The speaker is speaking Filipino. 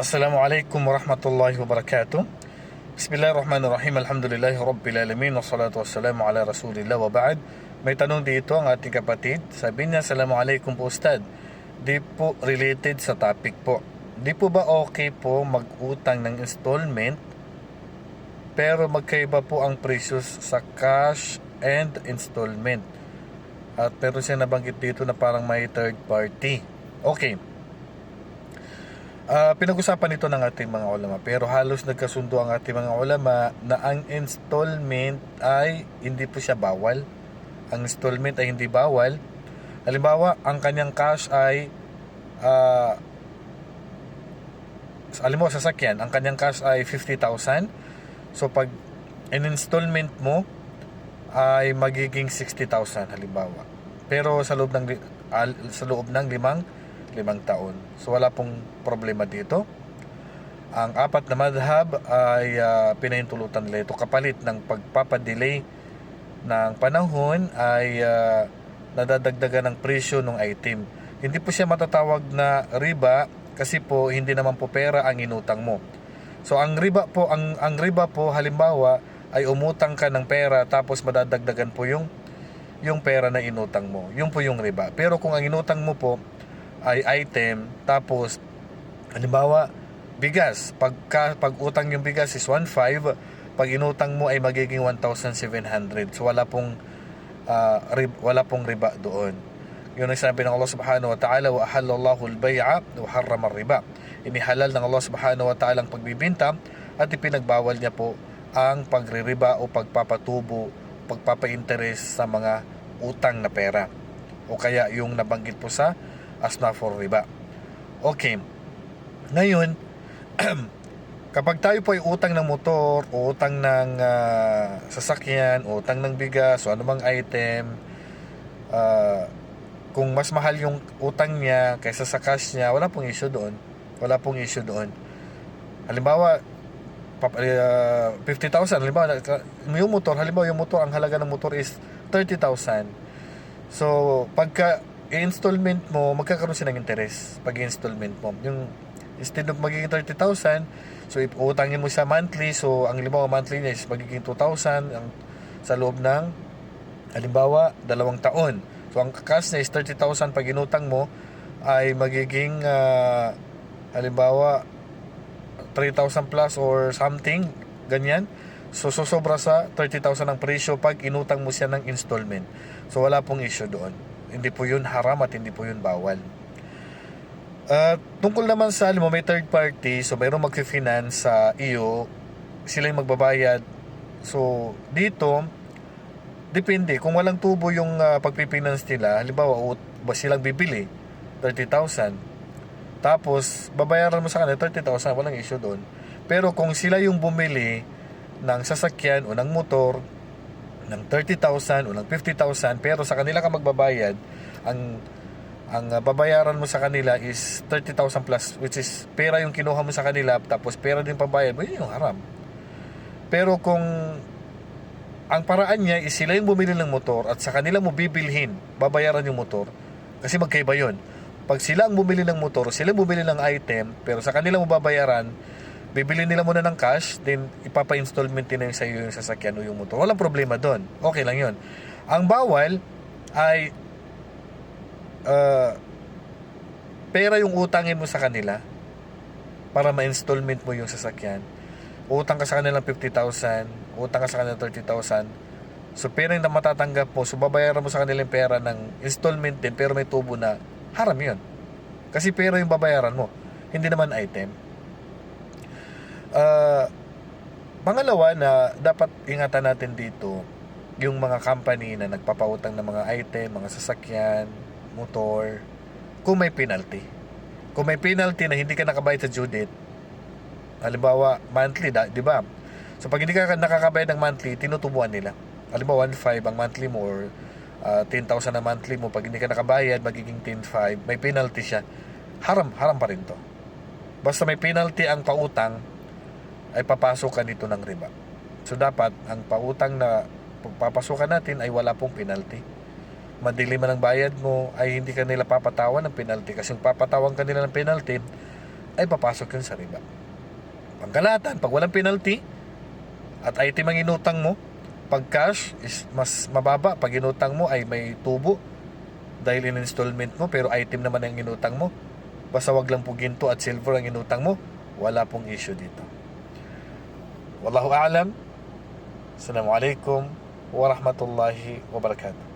Assalamualaikum warahmatullahi wabarakatuh. Bismillahirrahmanirrahim. Alhamdulillahi rabbil alamin wassalatu wassalamu ala rasulillah wa ba'd. May tanong dito ang ating kapatid. Sabi niya, Assalamualaikum po Ustad. Di po related sa topic po. Di po ba okay po mag-utang ng installment pero magkaiba po ang presyo sa cash and installment? At pero siya nabanggit dito na parang may third party. Okay. Ah, pinag-usapan ito ng ating mga ulama pero halos nagkasundo ang ating mga ulama na ang installment ay hindi po siya bawal. Ang installment ay hindi bawal. Halimbawa, ang kanyang cash ay ah halimbawa sasakyan, ang kanyang cash ay 50,000. So pag in installment mo ay magiging 60,000 halimbawa. Pero sa loob ng al- sa loob ng limang limang taon. So wala pong problema dito. Ang apat na madhab ay uh, pinahintulutan nila ito kapalit ng pagpapadelay ng panahon ay ah, nadadagdagan ng presyo ng item. Hindi po siya matatawag na riba kasi po hindi naman po pera ang inutang mo. So ang riba po ang ang riba po halimbawa ay umutang ka ng pera tapos madadagdagan po yung yung pera na inutang mo. Yun po yung riba. Pero kung ang inutang mo po ay item tapos halimbawa bigas. Pag pag utang yung bigas is 1.5 pag inutang mo ay magiging 1,700 so wala pong ah, rib, wala pong riba doon. Yun ang sabi ng Allah subhanahu wa ta'ala wa ahallallahu al-bay'a wa harrama riba inihalal ng Allah subhanahu wa ta'ala ang pagbibinta at ipinagbawal niya po ang pagririba o pagpapatubo pagpapa-interest sa mga utang na pera. O kaya yung nabanggit po sa asna for riba. Okay. Ngayon, kapag tayo po ay utang ng motor, utang ng ah, sasakyan, utang ng bigas, o anumang item, ah, kung mas mahal yung utang niya kaysa sa cash niya, wala pong issue doon. Wala pong issue doon. Halimbawa, pap- ah, 50,000, halimbawa, yung motor, halimbawa yung motor, ang halaga ng motor is 30,000. So, pagka i-installment mo, magkakaroon siya ng interest pag i-installment mo. Yung instead of magiging 30,000, so if utangin mo siya monthly, so ang halimbawa monthly niya is magiging 2,000 ang, sa loob ng halimbawa dalawang taon. So ang cash niya is 30,000 pag inutang mo ay magiging ah, halimbawa 3,000 plus or something, ganyan. So, sosobra sa 30,000 ang presyo pag inutang mo siya ng installment. So, wala pong issue doon. Hindi po yun haram at hindi po yun bawal. At tungkol naman sa, alam mo, may third party, so mayroong mag-finance sa iyo, sila yung magbabayad. So, dito, depende. Kung walang tubo yung uh, pagpipinance nila, halimbawa, ut- ba silang bibili, 30,000. Tapos, babayaran mo sa kanila 30,000, walang issue doon. Pero kung sila yung bumili ng sasakyan o ng motor ng 30,000 o ng 50,000 pero sa kanila ka magbabayad ang ang uh, babayaran mo sa kanila is 30,000 plus which is pera yung kinuha mo sa kanila tapos pera din pambayad mo yun yung haram. Pero kung ang paraan niya is sila yung bumili ng motor at sa kanila mo bibilhin babayaran yung motor kasi magkaiba yun. Pag sila ang bumili ng motor sila bumili ng item pero sa kanila mo babayaran bibili nila muna ng cash, then ipapa-installment nila sa iyo yung sasakyan o yung motor. Walang problema doon. Okay lang yun. Ang bawal ay uh, pera yung utangin mo sa kanila para ma-installment mo yung sasakyan. Utang ka sa kanila ng 50,000, utang ka sa kanila ng 30,000. So pera yung matatanggap mo, so babayaran mo sa kanila yung pera ng installment din, pero may tubo na, haram yun. Kasi pera yung babayaran mo, hindi naman item. Ah, pangalawa na dapat ingatan natin dito yung mga company na nagpapautang ng mga item, mga sasakyan, motor, kung may penalty. Kung may penalty na hindi ka nakabayad sa due date, halimbawa monthly, di ba? So pag hindi ka nakakabayad ng monthly, tinutubuan nila. Halimbawa 1.5 ang monthly mo or ah, 10,000 ang monthly mo, pag hindi ka nakabayad, magiging 10.5, may penalty siya. Haram, haram pa rin to. Basta may penalty ang pautang, ay papasok ka nito ng riba. So dapat ang pautang na papasukan natin ay wala pong penalty. Madili man ang bayad mo ay hindi ka nila papatawan ng penalty kasi kung papatawan ka nila ng penalty ay papasok yun sa riba. Pangkalatan, pag walang penalty, at item ang inutang mo, pag cash is mas mababa. Pag inutang mo ay may tubo dahil in installment mo, pero item naman ang inutang mo. Basta wag lang po ginto at silver ang inutang mo, wala pong issue dito. والله أعلم. السلام عليكم ورحمة الله وبركاته.